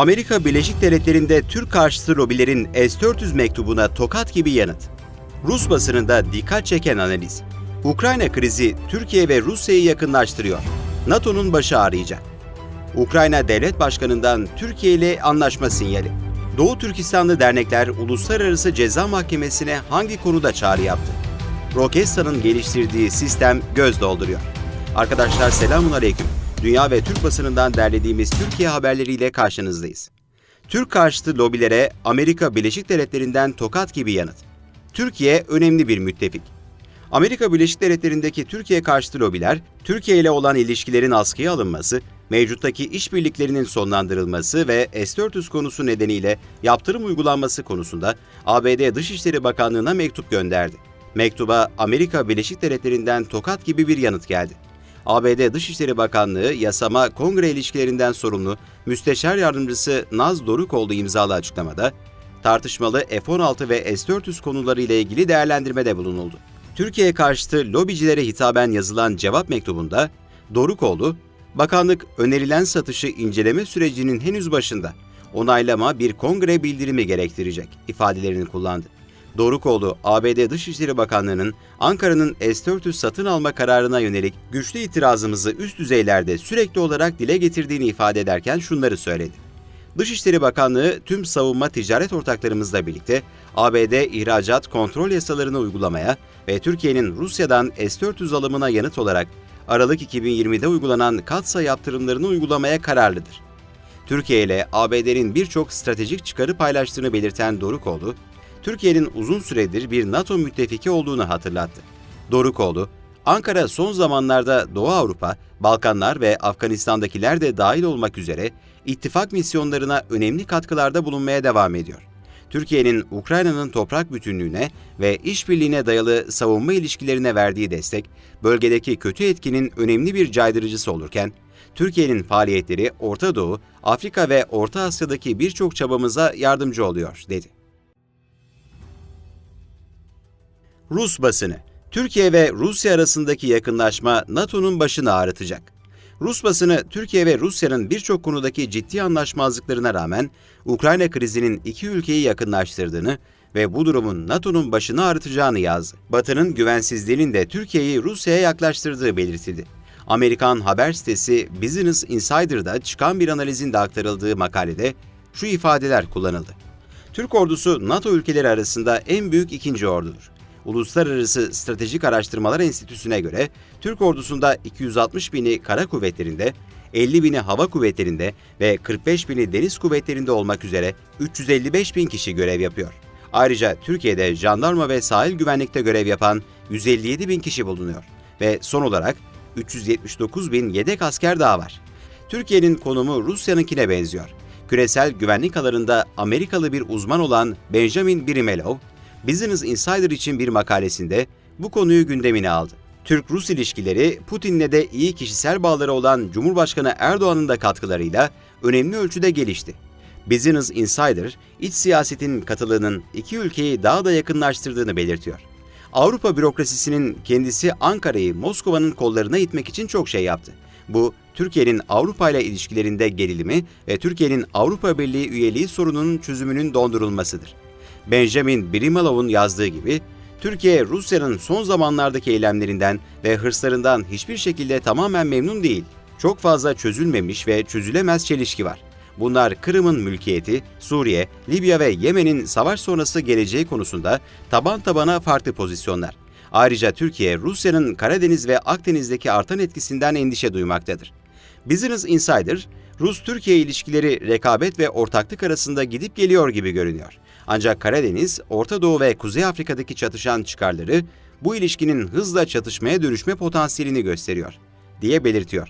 Amerika Birleşik Devletleri'nde Türk karşıtı lobilerin S-400 mektubuna tokat gibi yanıt. Rus basınında dikkat çeken analiz. Ukrayna krizi Türkiye ve Rusya'yı yakınlaştırıyor. NATO'nun başı ağrıyacak. Ukrayna Devlet Başkanı'ndan Türkiye ile anlaşma sinyali. Doğu Türkistanlı dernekler Uluslararası Ceza Mahkemesi'ne hangi konuda çağrı yaptı? Roketsan'ın geliştirdiği sistem göz dolduruyor. Arkadaşlar selamun aleyküm. Dünya ve Türk basınından derlediğimiz Türkiye haberleriyle karşınızdayız. Türk karşıtı lobilere Amerika Birleşik Devletleri'nden tokat gibi yanıt. Türkiye önemli bir müttefik. Amerika Birleşik Devletleri'ndeki Türkiye karşıtı lobiler, Türkiye ile olan ilişkilerin askıya alınması, mevcuttaki işbirliklerinin sonlandırılması ve S-400 konusu nedeniyle yaptırım uygulanması konusunda ABD Dışişleri Bakanlığı'na mektup gönderdi. Mektuba Amerika Birleşik Devletleri'nden tokat gibi bir yanıt geldi. ABD Dışişleri Bakanlığı yasama kongre ilişkilerinden sorumlu Müsteşar Yardımcısı Naz Dorukoğlu imzalı açıklamada, tartışmalı F-16 ve S-400 konuları ile ilgili değerlendirmede bulunuldu. Türkiye karşıtı lobicilere hitaben yazılan cevap mektubunda Dorukoğlu, bakanlık önerilen satışı inceleme sürecinin henüz başında, onaylama bir kongre bildirimi gerektirecek ifadelerini kullandı. Dorukoğlu, ABD Dışişleri Bakanlığı'nın Ankara'nın S-400 satın alma kararına yönelik güçlü itirazımızı üst düzeylerde sürekli olarak dile getirdiğini ifade ederken şunları söyledi. Dışişleri Bakanlığı tüm savunma ticaret ortaklarımızla birlikte ABD ihracat kontrol yasalarını uygulamaya ve Türkiye'nin Rusya'dan S-400 alımına yanıt olarak Aralık 2020'de uygulanan katsa yaptırımlarını uygulamaya kararlıdır. Türkiye ile ABD'nin birçok stratejik çıkarı paylaştığını belirten Dorukoğlu, Türkiye'nin uzun süredir bir NATO müttefiki olduğunu hatırlattı. Dorukoğlu, Ankara son zamanlarda Doğu Avrupa, Balkanlar ve Afganistan'dakiler de dahil olmak üzere ittifak misyonlarına önemli katkılarda bulunmaya devam ediyor. Türkiye'nin Ukrayna'nın toprak bütünlüğüne ve işbirliğine dayalı savunma ilişkilerine verdiği destek, bölgedeki kötü etkinin önemli bir caydırıcısı olurken, Türkiye'nin faaliyetleri Orta Doğu, Afrika ve Orta Asya'daki birçok çabamıza yardımcı oluyor, dedi. Rus basını Türkiye ve Rusya arasındaki yakınlaşma NATO'nun başını ağrıtacak. Rus basını Türkiye ve Rusya'nın birçok konudaki ciddi anlaşmazlıklarına rağmen Ukrayna krizinin iki ülkeyi yakınlaştırdığını ve bu durumun NATO'nun başını ağrıtacağını yazdı. Batı'nın güvensizliğinin de Türkiye'yi Rusya'ya yaklaştırdığı belirtildi. Amerikan haber sitesi Business Insider'da çıkan bir analizin de aktarıldığı makalede şu ifadeler kullanıldı. Türk ordusu NATO ülkeleri arasında en büyük ikinci ordudur. Uluslararası Stratejik Araştırmalar Enstitüsü'ne göre Türk ordusunda 260 bini kara kuvvetlerinde, 50 bini hava kuvvetlerinde ve 45 bini deniz kuvvetlerinde olmak üzere 355 bin kişi görev yapıyor. Ayrıca Türkiye'de jandarma ve sahil güvenlikte görev yapan 157 bin kişi bulunuyor. Ve son olarak 379 bin yedek asker daha var. Türkiye'nin konumu Rusya'nınkine benziyor. Küresel güvenlik alanında Amerikalı bir uzman olan Benjamin Brimelov, Business Insider için bir makalesinde bu konuyu gündemine aldı. Türk-Rus ilişkileri Putin'le de iyi kişisel bağları olan Cumhurbaşkanı Erdoğan'ın da katkılarıyla önemli ölçüde gelişti. Business Insider, iç siyasetin katılığının iki ülkeyi daha da yakınlaştırdığını belirtiyor. Avrupa bürokrasisinin kendisi Ankara'yı Moskova'nın kollarına itmek için çok şey yaptı. Bu, Türkiye'nin Avrupa ile ilişkilerinde gerilimi ve Türkiye'nin Avrupa Birliği üyeliği sorununun çözümünün dondurulmasıdır. Benjamin Brimalov'un yazdığı gibi, Türkiye, Rusya'nın son zamanlardaki eylemlerinden ve hırslarından hiçbir şekilde tamamen memnun değil. Çok fazla çözülmemiş ve çözülemez çelişki var. Bunlar Kırım'ın mülkiyeti, Suriye, Libya ve Yemen'in savaş sonrası geleceği konusunda taban tabana farklı pozisyonlar. Ayrıca Türkiye, Rusya'nın Karadeniz ve Akdeniz'deki artan etkisinden endişe duymaktadır. Business Insider, Rus-Türkiye ilişkileri rekabet ve ortaklık arasında gidip geliyor gibi görünüyor. Ancak Karadeniz, Orta Doğu ve Kuzey Afrika'daki çatışan çıkarları bu ilişkinin hızla çatışmaya dönüşme potansiyelini gösteriyor, diye belirtiyor.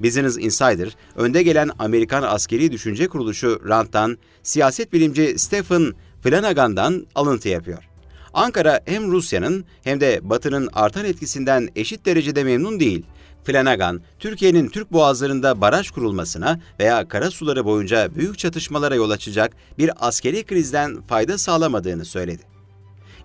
Business Insider, önde gelen Amerikan askeri düşünce kuruluşu RAND'dan, siyaset bilimci Stephen Flanagan'dan alıntı yapıyor. Ankara hem Rusya'nın hem de Batı'nın artan etkisinden eşit derecede memnun değil. Flanagan, Türkiye'nin Türk boğazlarında baraj kurulmasına veya karasuları boyunca büyük çatışmalara yol açacak bir askeri krizden fayda sağlamadığını söyledi.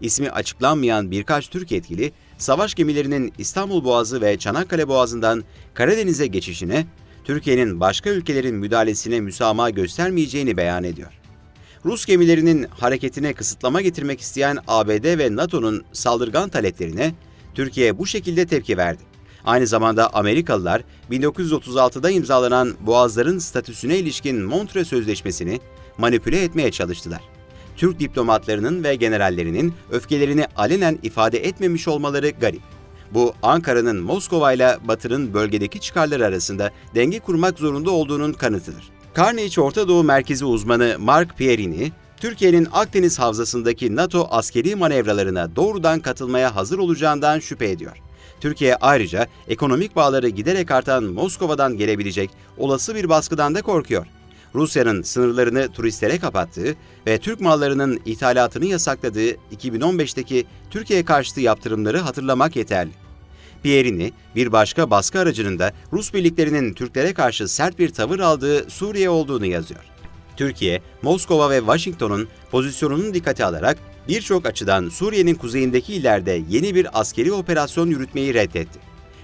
İsmi açıklanmayan birkaç Türk yetkili, savaş gemilerinin İstanbul Boğazı ve Çanakkale Boğazı'ndan Karadeniz'e geçişine, Türkiye'nin başka ülkelerin müdahalesine müsamaha göstermeyeceğini beyan ediyor. Rus gemilerinin hareketine kısıtlama getirmek isteyen ABD ve NATO'nun saldırgan taleplerine Türkiye bu şekilde tepki verdi. Aynı zamanda Amerikalılar 1936'da imzalanan boğazların statüsüne ilişkin Montre Sözleşmesi'ni manipüle etmeye çalıştılar. Türk diplomatlarının ve generallerinin öfkelerini alenen ifade etmemiş olmaları garip. Bu Ankara'nın Moskova ile Batı'nın bölgedeki çıkarları arasında denge kurmak zorunda olduğunun kanıtıdır. Carnegie Orta Doğu Merkezi uzmanı Mark Pierini, Türkiye'nin Akdeniz Havzası'ndaki NATO askeri manevralarına doğrudan katılmaya hazır olacağından şüphe ediyor. Türkiye ayrıca ekonomik bağları giderek artan Moskova'dan gelebilecek olası bir baskıdan da korkuyor. Rusya'nın sınırlarını turistlere kapattığı ve Türk mallarının ithalatını yasakladığı 2015'teki Türkiye karşıtı yaptırımları hatırlamak yeterli. Pierini, bir başka baskı aracının da Rus birliklerinin Türklere karşı sert bir tavır aldığı Suriye olduğunu yazıyor. Türkiye, Moskova ve Washington'un pozisyonunu dikkate alarak birçok açıdan Suriye'nin kuzeyindeki illerde yeni bir askeri operasyon yürütmeyi reddetti.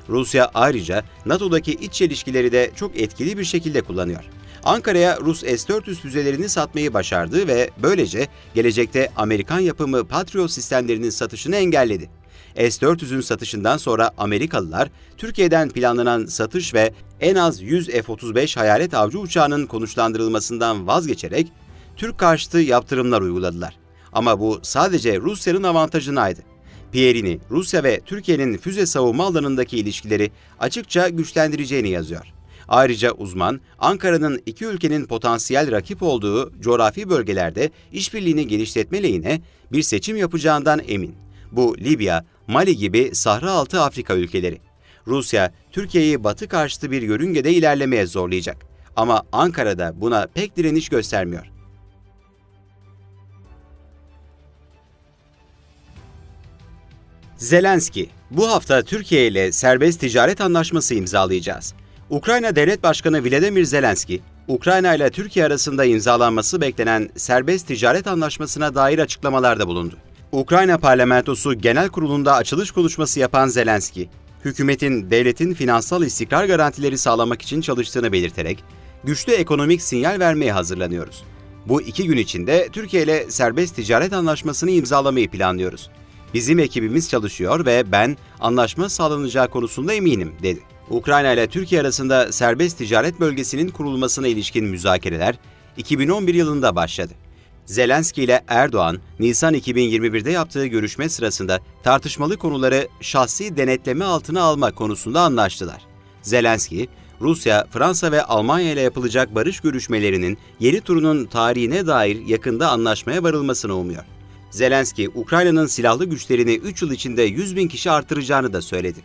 Rusya ayrıca NATO'daki iç çelişkileri de çok etkili bir şekilde kullanıyor. Ankara'ya Rus S-400 füzelerini satmayı başardı ve böylece gelecekte Amerikan yapımı Patriot sistemlerinin satışını engelledi. S-400'ün satışından sonra Amerikalılar Türkiye'den planlanan satış ve en az 100 F-35 hayalet avcı uçağının konuşlandırılmasından vazgeçerek Türk karşıtı yaptırımlar uyguladılar. Ama bu sadece Rusya'nın avantajınaydı. Pierini, Rusya ve Türkiye'nin füze savunma alanındaki ilişkileri açıkça güçlendireceğini yazıyor. Ayrıca uzman, Ankara'nın iki ülkenin potansiyel rakip olduğu coğrafi bölgelerde işbirliğini genişletme lehine bir seçim yapacağından emin. Bu Libya, Mali gibi Sahra altı Afrika ülkeleri. Rusya, Türkiye'yi batı karşıtı bir yörüngede ilerlemeye zorlayacak. Ama Ankara'da buna pek direniş göstermiyor. Zelenski, bu hafta Türkiye ile serbest ticaret anlaşması imzalayacağız. Ukrayna Devlet Başkanı Vladimir Zelenski, Ukrayna ile Türkiye arasında imzalanması beklenen serbest ticaret anlaşmasına dair açıklamalarda bulundu. Ukrayna Parlamentosu Genel Kurulu'nda açılış konuşması yapan Zelenski, hükümetin devletin finansal istikrar garantileri sağlamak için çalıştığını belirterek, güçlü ekonomik sinyal vermeye hazırlanıyoruz. Bu iki gün içinde Türkiye ile serbest ticaret anlaşmasını imzalamayı planlıyoruz. Bizim ekibimiz çalışıyor ve ben anlaşma sağlanacağı konusunda eminim, dedi. Ukrayna ile Türkiye arasında serbest ticaret bölgesinin kurulmasına ilişkin müzakereler 2011 yılında başladı. Zelenski ile Erdoğan, Nisan 2021'de yaptığı görüşme sırasında tartışmalı konuları şahsi denetleme altına alma konusunda anlaştılar. Zelenski, Rusya, Fransa ve Almanya ile yapılacak barış görüşmelerinin yeni turunun tarihine dair yakında anlaşmaya varılmasını umuyor. Zelenski, Ukrayna'nın silahlı güçlerini 3 yıl içinde 100 bin kişi artıracağını da söyledi.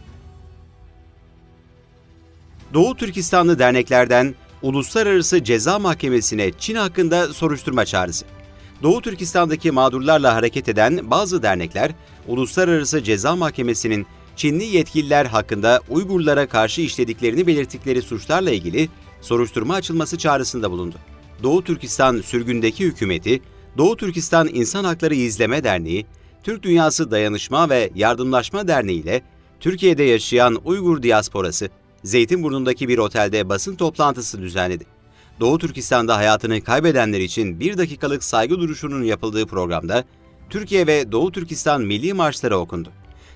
Doğu Türkistanlı derneklerden Uluslararası Ceza Mahkemesi'ne Çin hakkında soruşturma çağrısı. Doğu Türkistan'daki mağdurlarla hareket eden bazı dernekler, Uluslararası Ceza Mahkemesi'nin Çinli yetkililer hakkında Uygurlara karşı işlediklerini belirttikleri suçlarla ilgili soruşturma açılması çağrısında bulundu. Doğu Türkistan sürgündeki hükümeti, Doğu Türkistan İnsan Hakları İzleme Derneği, Türk Dünyası Dayanışma ve Yardımlaşma Derneği ile Türkiye'de yaşayan Uygur diasporası, Zeytinburnu'ndaki bir otelde basın toplantısı düzenledi. Doğu Türkistan'da hayatını kaybedenler için bir dakikalık saygı duruşunun yapıldığı programda Türkiye ve Doğu Türkistan milli marşları okundu.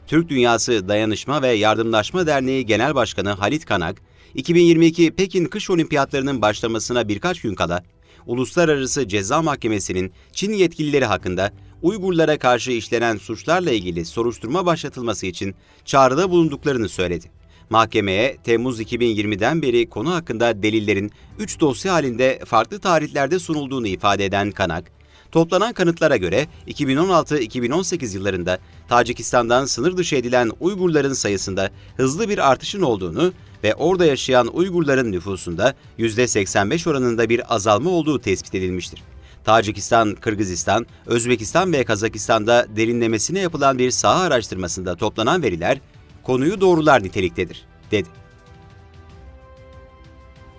Türk Dünyası Dayanışma ve Yardımlaşma Derneği Genel Başkanı Halit Kanak, 2022 Pekin Kış Olimpiyatlarının başlamasına birkaç gün kala Uluslararası Ceza Mahkemesi'nin Çin yetkilileri hakkında Uygurlara karşı işlenen suçlarla ilgili soruşturma başlatılması için çağrıda bulunduklarını söyledi. Mahkemeye Temmuz 2020'den beri konu hakkında delillerin 3 dosya halinde farklı tarihlerde sunulduğunu ifade eden Kanak, toplanan kanıtlara göre 2016-2018 yıllarında Tacikistan'dan sınır dışı edilen Uygurların sayısında hızlı bir artışın olduğunu ve orada yaşayan Uygurların nüfusunda %85 oranında bir azalma olduğu tespit edilmiştir. Tacikistan, Kırgızistan, Özbekistan ve Kazakistan'da derinlemesine yapılan bir saha araştırmasında toplanan veriler konuyu doğrular niteliktedir, dedi.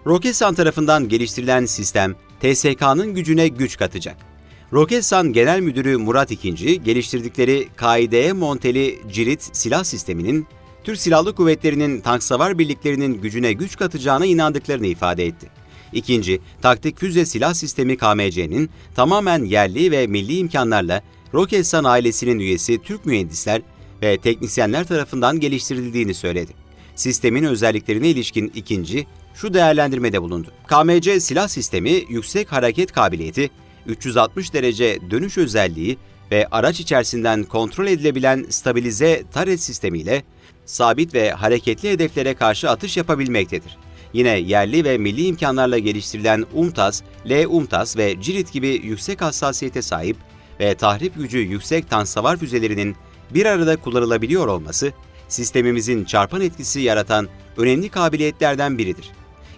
Roketsan tarafından geliştirilen sistem, TSK'nın gücüne güç katacak. Roketsan Genel Müdürü Murat II, geliştirdikleri KID'ye monteli Cirit silah sisteminin Türk Silahlı Kuvvetleri'nin tank savar birliklerinin gücüne güç katacağına inandıklarını ifade etti. İkinci, taktik füze silah sistemi KMC'nin tamamen yerli ve milli imkanlarla Roketsan ailesinin üyesi Türk mühendisler ve teknisyenler tarafından geliştirildiğini söyledi. Sistemin özelliklerine ilişkin ikinci, şu değerlendirmede bulundu. KMC silah sistemi yüksek hareket kabiliyeti, 360 derece dönüş özelliği ve araç içerisinden kontrol edilebilen stabilize taret sistemiyle sabit ve hareketli hedeflere karşı atış yapabilmektedir. Yine yerli ve milli imkanlarla geliştirilen UMTAS, L-UMTAS ve Cirit gibi yüksek hassasiyete sahip ve tahrip gücü yüksek tank savar füzelerinin bir arada kullanılabiliyor olması, sistemimizin çarpan etkisi yaratan önemli kabiliyetlerden biridir.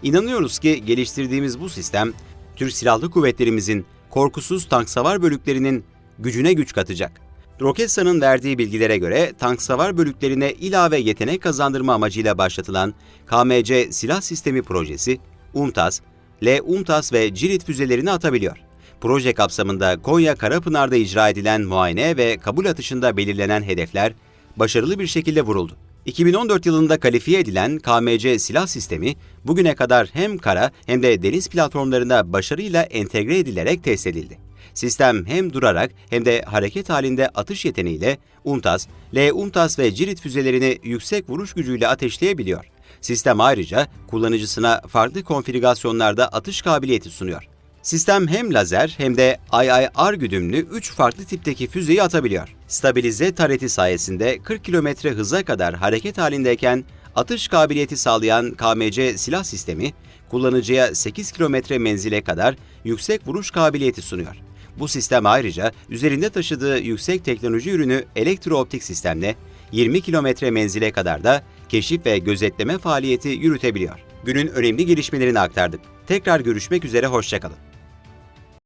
İnanıyoruz ki geliştirdiğimiz bu sistem, Türk Silahlı Kuvvetlerimizin korkusuz tank savar bölüklerinin gücüne güç katacak. Roketsan'ın verdiği bilgilere göre tank savar bölüklerine ilave yetenek kazandırma amacıyla başlatılan KMC silah sistemi projesi, UMTAS, L-UMTAS ve Cirit füzelerini atabiliyor. Proje kapsamında Konya Karapınar'da icra edilen muayene ve kabul atışında belirlenen hedefler başarılı bir şekilde vuruldu. 2014 yılında kalifiye edilen KMC silah sistemi bugüne kadar hem kara hem de deniz platformlarında başarıyla entegre edilerek test edildi. Sistem hem durarak hem de hareket halinde atış yeteneğiyle UMTAS, L-UMTAS ve Cirit füzelerini yüksek vuruş gücüyle ateşleyebiliyor. Sistem ayrıca kullanıcısına farklı konfigürasyonlarda atış kabiliyeti sunuyor. Sistem hem lazer hem de IIR güdümlü 3 farklı tipteki füzeyi atabiliyor. Stabilize tareti sayesinde 40 km hıza kadar hareket halindeyken atış kabiliyeti sağlayan KMC silah sistemi, kullanıcıya 8 kilometre menzile kadar yüksek vuruş kabiliyeti sunuyor. Bu sistem ayrıca üzerinde taşıdığı yüksek teknoloji ürünü elektrooptik sistemle 20 kilometre menzile kadar da keşif ve gözetleme faaliyeti yürütebiliyor. Günün önemli gelişmelerini aktardık. Tekrar görüşmek üzere, hoşçakalın.